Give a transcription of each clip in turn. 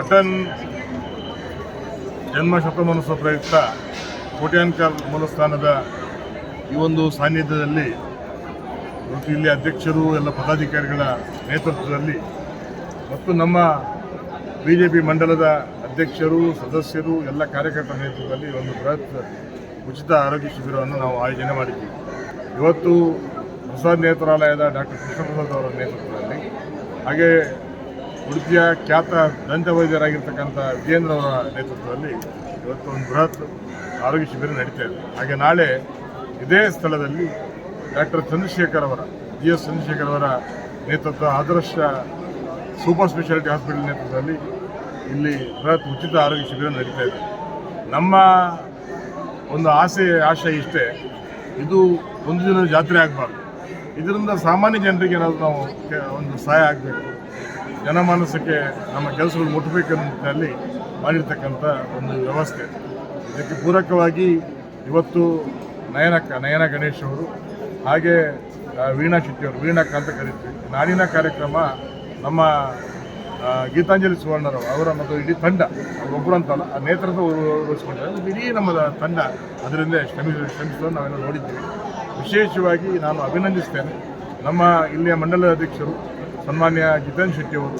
ಅಟಲ್ ಜನ್ಮ ಶತಮಾನೋತ್ಸವ ಪ್ರಯುಕ್ತ ಕೋಟ್ಯಾನ್ಕರ್ ಮೂಲಸ್ಥಾನದ ಈ ಒಂದು ಸಾನ್ನಿಧ್ಯದಲ್ಲಿ ಮತ್ತು ಇಲ್ಲಿ ಅಧ್ಯಕ್ಷರು, ಎಲ್ಲ ಪದಾಧಿಕಾರಿಗಳ ನೇತೃತ್ವದಲ್ಲಿ ಮತ್ತು ನಮ್ಮ ಬಿ ಜೆ ಪಿ ಮಂಡಲದ ಅಧ್ಯಕ್ಷರು, ಸದಸ್ಯರು, ಎಲ್ಲ ಕಾರ್ಯಕರ್ತರ ನೇತೃತ್ವದಲ್ಲಿ ಒಂದು ಬೃಹತ್ ಉಚಿತ ಆರೋಗ್ಯ ಶಿಬಿರವನ್ನು ನಾವು ಆಯೋಜನೆ ಮಾಡಿದ್ದೀವಿ. ಇವತ್ತು ಹೊಸ ನೇತ್ರಾಲಯದ ಡಾಕ್ಟರ್ ಕೃಷ್ಣಪ್ರಸಾದ್ ಅವರ ನೇತೃತ್ವದಲ್ಲಿ ಹಾಗೆ ಉಡುಪಿಯ ಖ್ಯಾತ ದಂತ ವೈದ್ಯರಾಗಿರ್ತಕ್ಕಂಥ ವಿಜೇಂದ್ರ ಅವರ ನೇತೃತ್ವದಲ್ಲಿ ಇವತ್ತು ಒಂದು ಬೃಹತ್ ಆರೋಗ್ಯ ಶಿಬಿರ ನಡೀತಾ ಇದೆ. ಹಾಗೆ ನಾಳೆ ಇದೇ ಸ್ಥಳದಲ್ಲಿ ಡಾಕ್ಟರ್ ಚಂದ್ರಶೇಖರ್ ಅವರ ಜಿ ಎಸ್ ಚಂದ್ರಶೇಖರ್ ಅವರ ನೇತೃತ್ವ, ಆದರ್ಶ ಸೂಪರ್ ಸ್ಪೆಷಾಲಿಟಿ ಹಾಸ್ಪಿಟಲ್ ನೇತೃತ್ವದಲ್ಲಿ ಇಲ್ಲಿ ಬೃಹತ್ ಉಚಿತ ಆರೋಗ್ಯ ಶಿಬಿರ ನಡೀತಾ ಇದೆ. ನಮ್ಮ ಒಂದು ಆಸೆ, ಆಶಯ ಇಷ್ಟೇ, ಇದು ಒಂದು ದಿನ ಜಾತ್ರೆ ಆಗಬಾರ್ದು. ಇದರಿಂದ ಸಾಮಾನ್ಯ ಜನರಿಗೆ ಏನಾದರೂ ನಾವು ಒಂದು ಸಹಾಯ ಆಗಬೇಕು. ಜನಮಾನಸಕ್ಕೆ ನಮ್ಮ ಕೆಲಸಗಳು ಮುಟ್ಟಬೇಕು ನಿಟ್ಟಿನಲ್ಲಿ ಮಾಡಿರ್ತಕ್ಕಂಥ ಒಂದು ವ್ಯವಸ್ಥೆ. ಇದಕ್ಕೆ ಪೂರಕವಾಗಿ ಇವತ್ತು ನಯನಕ್ಕ ನಯನ ಗಣೇಶ್ ಅವರು ಹಾಗೆ ವೀಣಾ ಶೆಟ್ಟಿಯವರು ವೀಣಕ್ಕ ಅಂತ ಕರಿತೀವಿ. ನಾಡಿನ ಕಾರ್ಯಕ್ರಮ ನಮ್ಮ ಗೀತಾಂಜಲಿ ಸುವರ್ಣರು ಅವರ ಮತ್ತು ಇಡೀ ತಂಡ ಒಬ್ಬರು ಅಂತಲ್ಲ, ಆ ನೇತೃತ್ವ ಉಳಿಸ್ಕೊಂಡಿದ್ದಾರೆ. ಇಡೀ ನಮ್ಮ ತಂಡ. ಅದರಿಂದ ಶ್ರಮಿ ಶ್ರಮಿಸೋದು ನಾವೆಲ್ಲ ನೋಡಿದ್ದೀವಿ. ವಿಶೇಷವಾಗಿ ನಾನು ಅಭಿನಂದಿಸ್ತೇನೆ. ನಮ್ಮ ಇಲ್ಲಿಯ ಮಂಡಲ ಅಧ್ಯಕ್ಷರು, ಸನ್ಮಾನ್ಯ ಜಿತೇನ್ ಶೆಟ್ಟಿ ಅವರು,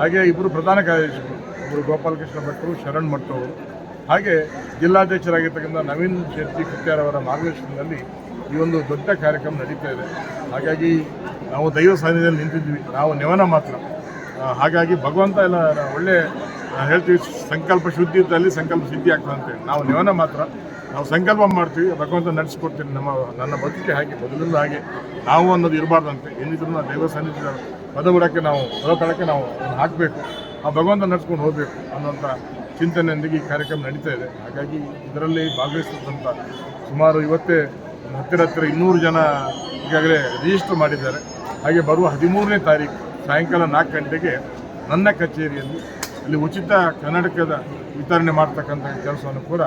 ಹಾಗೆ ಇಬ್ಬರು ಪ್ರಧಾನ ಕಾರ್ಯದರ್ಶಿಗಳು ಒಬ್ಬರು ಗೋಪಾಲಕೃಷ್ಣ ಭಟ್ರು ಶರಣ್ ಭಟ್ ಅವರು, ಹಾಗೆ ಜಿಲ್ಲಾಧ್ಯಕ್ಷರಾಗಿರ್ತಕ್ಕಂಥ ನವೀನ್ ಶೆಟ್ಟಿ ಅವರ ಮಾರ್ಗದರ್ಶನದಲ್ಲಿ ಈ ಒಂದು ದೊಡ್ಡ ಕಾರ್ಯಕ್ರಮ ನಡೀತಾ ಇದೆ. ಹಾಗಾಗಿ ನಾವು ದೈವ ಸಾನ್ನಿಧ್ಯದಲ್ಲಿ ನಿಂತಿದ್ವಿ ನಾವು ನೆವನ ಮಾತ್ರ. ಹಾಗಾಗಿ ಭಗವಂತ ಎಲ್ಲ ಒಳ್ಳೆ ಆ, ಹೇಳ್ತೀವಿ ಸಂಕಲ್ಪ ಶುದ್ಧಿ ಇದ್ದಲ್ಲಿ ಸಂಕಲ್ಪ ಸಿದ್ಧಿ ಆಗ್ತದೆ ಅಂತೇಳಿ ನಾವು ನೆವನ ಮಾತ್ರ ನಾವು ಸಂಕಲ್ಪ ಮಾಡ್ತೀವಿ ಭಗವಂತ ನಡೆಸ್ಕೊಡ್ತೀನಿ ನಮ್ಮ ನನ್ನ ಬದುಕಿಗೆ ಹಾಗೆ ಮೊದಲಿಂದ ಹಾಗೆ ನಾವು ಅನ್ನೋದು ಇರಬಾರ್ದಂತೆ. ಏನಿದ್ರು ನಾವು ದೇವ ಸನ್ನಿಧಿ ಪದ ಬಿಡೋಕ್ಕೆ ನಾವು ಪದ ತಳಕ್ಕೆ ನಾವು ಹಾಕಬೇಕು. ಆ ಭಗವಂತ ನಡೆಸ್ಕೊಂಡು ಹೋಗಬೇಕು ಅನ್ನೋಂಥ ಚಿಂತನೆಯೊಂದಿಗೆ ಈ ಕಾರ್ಯಕ್ರಮ ನಡೀತಾ ಇದೆ. ಹಾಗಾಗಿ ಇದರಲ್ಲಿ ಭಾಗವಹಿಸಿದಂಥ ಸುಮಾರು ಇವತ್ತೇ ಹತ್ತಿರ ಹತ್ತಿರ ಇನ್ನೂರು ಜನ ಈಗಾಗಲೇ ರಿಜಿಸ್ಟರ್ ಮಾಡಿದ್ದಾರೆ. ಹಾಗೆ ಬರುವ ಹದಿಮೂರನೇ ತಾರೀಕು ಸಾಯಂಕಾಲ ನಾಲ್ಕು ಗಂಟೆಗೆ ನನ್ನ ಕಚೇರಿಯಲ್ಲಿ ಇಲ್ಲಿ ಉಚಿತ ಕನ್ನಡಕದ ವಿತರಣೆ ಮಾಡ್ತಕ್ಕಂಥ ಕೆಲಸವನ್ನು ಕೂಡ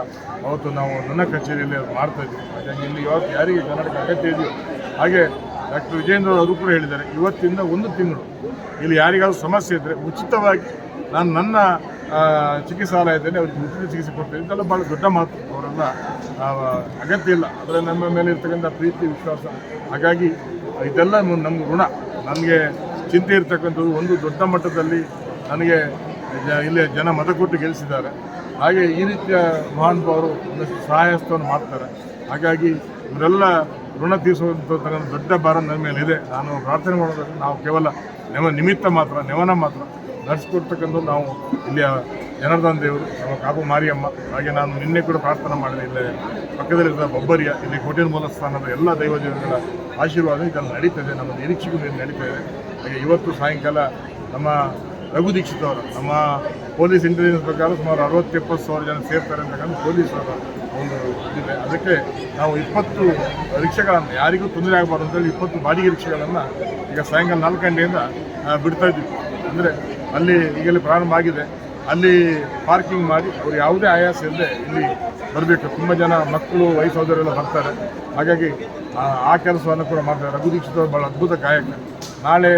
ಅವತ್ತು ನಾವು ನನ್ನ ಕಚೇರಿಯಲ್ಲಿ ಮಾಡ್ತಾ ಇದ್ದೀವಿ. ಹಾಗಾಗಿ ಇಲ್ಲಿ ಇವತ್ತು ಯಾರಿಗೆ ಕನ್ನಡಕ ಅಗತ್ಯ ಇದೆಯೋ, ಹಾಗೆ ಡಾಕ್ಟರ್ ವಿಜೇಂದ್ರ ಅವರು ಕೂಡ ಹೇಳಿದ್ದಾರೆ, ಇವತ್ತಿಂದ ಒಂದು ತಿಂಗಳು ಇಲ್ಲಿ ಯಾರಿಗಾದ್ರೂ ಸಮಸ್ಯೆ ಇದ್ದರೆ ಉಚಿತವಾಗಿ ನಾನು ನನ್ನ ಚಿಕಿತ್ಸಾಲಯದಲ್ಲಿ ಅವ್ರಿಗೆ ಉಚಿತ ಚಿಕಿತ್ಸೆ ಕೊಡ್ತೇವೆ ಇದೆಲ್ಲ ಭಾಳ ದೊಡ್ಡ ಮಾತು. ಅವರೆಲ್ಲ ಅಗತ್ಯ ಇಲ್ಲ. ಆದರೆ ನಮ್ಮ ಮೇಲೆ ಇರ್ತಕ್ಕಂಥ ಪ್ರೀತಿ, ವಿಶ್ವಾಸ, ಹಾಗಾಗಿ ಇದೆಲ್ಲ ನಮ್ಮ ಋಣ. ನನಗೆ ಚಿಂತೆ ಇರ್ತಕ್ಕಂಥದ್ದು ಒಂದು ದೊಡ್ಡ ಮಟ್ಟದಲ್ಲಿ ನನಗೆ ಇಲ್ಲಿ ಜನ ಮತ ಕೊಟ್ಟು ಗೆಲ್ಲಿಸಿದ್ದಾರೆ ಹಾಗೆ ಈ ರೀತಿಯ ಮಹಾನುಭಾವರು ಒಂದಷ್ಟು ಸಹಾಯಸ್ತವನ್ನು ಮಾಡ್ತಾರೆ. ಹಾಗಾಗಿ ಇವರೆಲ್ಲ ಋಣ ತೀರಿಸುವಂಥ ದೊಡ್ಡ ಭಾರ ನನ್ನ ಮೇಲೆ ಇದೆ ನಾನು ಪ್ರಾರ್ಥನೆ ಮಾಡೋದಕ್ಕೆ ನಾವು ಕೇವಲ ನೆಮ ನಿಮಿತ್ತ ಮಾತ್ರ, ನೆವನ ಮಾತ್ರ ನಡೆಸ್ಕೊಡ್ತಕ್ಕಂಥ ನಾವು ಇಲ್ಲಿಯ ಜನಾರ್ದನ್ ದೇವರು, ನಮ್ಮ ಕಾಪು ಮಾರಿಯಮ್ಮ. ಹಾಗೆ ನಾನು ನಿನ್ನೆ ಕೂಡ ಪ್ರಾರ್ಥನೆ ಮಾಡಿದೆ. ಇಲ್ಲಿ ಪಕ್ಕದಲ್ಲಿರುವ ಬೊಬ್ಬರಿಯ, ಇಲ್ಲಿ ಕೋಟಿನ ಮೂಲ ಸ್ಥಾನದ ಎಲ್ಲ ದೈವ ದೇವರುಗಳ ಆಶೀರ್ವಾದ ಇದನ್ನು ನಡೀತದೆ ನಮ್ಮ ನಿರೀಕ್ಷೆಗೂ ನಡೀತಾ ಇದೆ. ಹಾಗೆ ಇವತ್ತು ಸಾಯಂಕಾಲ ನಮ್ಮ ರಘು ದೀಕ್ಷಿತ್ ಅವರು. ನಮ್ಮ ಪೊಲೀಸ್ ಇಂಟೆಲಿಜೆನ್ಸ್ ಪ್ರಕಾರ ಸುಮಾರು ಅರವತ್ತು ಎಪ್ಪತ್ತು ಸಾವಿರ ಜನ ಸೇರ್ತಾರೆ ಅಂತಕ್ಕಂಥ ಪೊಲೀಸ್ ಅವರ ಒಂದು ಇದಿದೆ. ಅದಕ್ಕೆ ನಾವು ಇಪ್ಪತ್ತು ರಿಕ್ಷೆಗಳನ್ನು ಯಾರಿಗೂ ತೊಂದರೆ ಆಗಬಾರ್ದು ಅಂತೇಳಿ ಇಪ್ಪತ್ತು ಬಾಡಿಗೆ ರಿಕ್ಷೆಗಳನ್ನು ಈಗ ಸಾಯಂಕಾಲ ನಾಲ್ಕು ಗಂಟೆಯಿಂದ ಬಿಡ್ತಾ ಇದ್ವಿ ಅಂದರೆ ಅಲ್ಲಿ ಈಗಲೇ ಪ್ರಾರಂಭ ಆಗಿದೆ. ಅಲ್ಲಿ ಪಾರ್ಕಿಂಗ್ ಮಾಡಿ ಅವ್ರು ಯಾವುದೇ ಆಯಾಸ ಇಲ್ಲದೆ ಇಲ್ಲಿ ಬರಬೇಕು. ತುಂಬ ಜನ ಮಕ್ಕಳು ವಯಸ್ಸಾದವರೆಲ್ಲ ಬರ್ತಾರೆ. ಹಾಗಾಗಿ ಆ, ಕೆಲಸವನ್ನು ಕೂಡ ಮಾಡ್ತಾರೆ. ರಘು ದೀಕ್ಷಿತ್ ಭಾಳ ಅದ್ಭುತ ಗಾಯಕ. ನಾಳೆ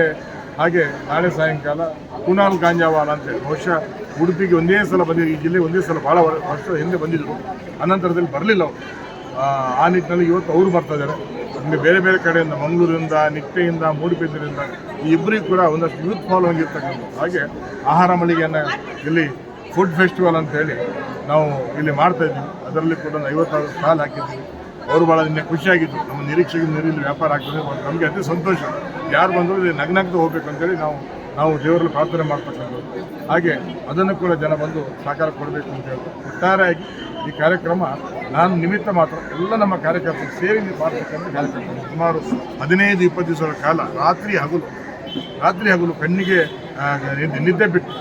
ಹಾಗೆ ನಾಳೆ ಸಾಯಂಕಾಲ ಕುನಾಲ್ ಗಾಂಜಾವಾಲ ಅಂತೇಳಿ ಬಹುಶಃ ಉಡುಪಿಗೆ ಒಂದೇ ಸಲ ಬಂದಿದ್ರು ಈ ಜಿಲ್ಲೆ ಒಂದೇ ಸಲ ಭಾಳ ವರ್ಷ ಹಿಂದೆ ಬಂದಿದ್ದರು ಅನಂತರದಲ್ಲಿ ಬರಲಿಲ್ಲ ಅವರು. ಆ, ನಿಟ್ಟಿನಲ್ಲಿ ಇವತ್ತು ಅವರು ಬರ್ತಾ ಇದ್ದಾರೆ. ಬೇರೆ ಬೇರೆ ಕಡೆಯಿಂದ ಮಂಗಳೂರಿಂದ ನಿಟ್ಟೆಯಿಂದ ಮೂಡುಬಿದ್ರಿಂದ ಈ ಇಬ್ಬರಿಗೂ ಕೂಡ ಒಂದಷ್ಟು ಯೂತ್ ಫಾಲೋವಿಂಗ್ ಇರ್ತಕ್ಕಂಥದ್ದು. ಹಾಗೆ ಆಹಾರ ಮಳಿಗೆಯನ್ನು ಇಲ್ಲಿ ಫುಡ್ ಫೆಸ್ಟಿವಲ್ ಅಂತ ಹೇಳಿ ನಾವು ಇಲ್ಲಿ ಮಾಡ್ತಾ ಇದ್ವಿ ಅದರಲ್ಲಿ ಕೂಡ ಒಂದು ಐವತ್ತಾರು ಸ್ಟಾಲ್ ಹಾಕಿದ್ವಿ ಅವರು ಭಾಳ ನಿನ್ನೆ ಖುಷಿಯಾಗಿದ್ದು ನಮ್ಮ ನಿರೀಕ್ಷೆಗೆ ನೀರಿಲ್ಲಿ ವ್ಯಾಪಾರ ಆಗ್ತದೆ. ನಮಗೆ ಅತಿ ಸಂತೋಷ. ಯಾರು ಬಂದರೂ ಇಲ್ಲಿ ನಗ್ನಗ್ದು ಹೋಗ್ಬೇಕು ಅಂತೇಳಿ ನಾವು ನಾವು ದೇವರಲ್ಲಿ ಪ್ರಾರ್ಥನೆ ಮಾಡ್ತಕ್ಕಂಥದ್ದು. ಹಾಗೆ ಅದನ್ನು ಕೂಡ ಜನ ಬಂದು ಸಾಕಾರ ಕೊಡಬೇಕು ಅಂತ ಹೇಳ್ತಾರೆ. ಒಟ್ಟಾರೆಯಾಗಿ ಈ ಕಾರ್ಯಕ್ರಮ ನಾನು ನಿಮಿತ್ತ ಮಾತ್ರ ಎಲ್ಲ ನಮ್ಮ ಕಾರ್ಯಕರ್ತರು ಸೇರಿ ಮಾಡ್ತಕ್ಕಂಥ ಕಾರ್ಯಕ್ರಮ. ಸುಮಾರು ಹದಿನೈದು, ಇಪ್ಪತ್ತು ದಿವಸಗಳ ಕಾಲ ರಾತ್ರಿ ಹಗಲು ರಾತ್ರಿ ಹಗಲು ಕಣ್ಣಿಗೆ ನಿದ್ದೆ- ಬಿಟ್ಟು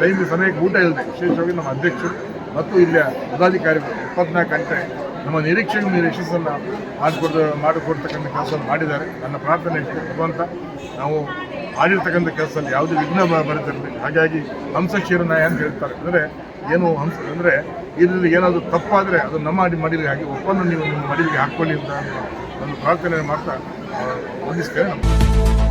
ಟೈಮ್ ಸಮಯಕ್ಕೆ ಊಟ ಇಲ್ಲದೆ, ವಿಶೇಷವಾಗಿ ನಮ್ಮ ಅಧ್ಯಕ್ಷರು ಮತ್ತು ಇಲ್ಲಿಯ ಪದಾಧಿಕಾರಿಗಳು ಇಪ್ಪತ್ನಾಲ್ಕು ಗಂಟೆ ನಮ್ಮ ನಿರೀಕ್ಷೆಗೆ ಮೀರಿ ಯಶಸ್ಸನ್ನು ಮಾಡಿಕೊಡ್ತಕ್ಕಂಥ ಕೆಲಸ ಮಾಡಿದ್ದಾರೆ. ನನ್ನ ಪ್ರಾರ್ಥನೆ ಭಗವಂತ, ನಾವು ಮಾಡಿರ್ತಕ್ಕಂಥ ಕೆಲಸದಲ್ಲಿ ಯಾವುದೇ ವಿಘ್ನ ಬ- ಬರುತ್ತಿರಲಿ ಹಾಗಾಗಿ ಹಂಸ ಅಂತ ಹೇಳ್ತಾರೆ ಅಂದರೆ, ಏನು ಹಂಸ ಅಂದರೆ, ಇದರಲ್ಲಿ ಏನಾದರೂ ತಪ್ಪಾದರೆ ಅದು ನಮ್ಮ ಅಡಿ ಮಡಿಲಿಗೆ ಹಾಕಿ ಒಪ್ಪನ್ನು ನೀವು ನಿಮ್ಮ ಮಡಿಲಿಗೆ ಹಾಕ್ಕೊಳ್ಳಿ ಅಂತ ಒಂದು ಪ್ರಾರ್ಥನೆ ಮಾಡ್ತಾ ವಂದಿಸ್ತೇನೆ ನಮಸ್ಕಾರ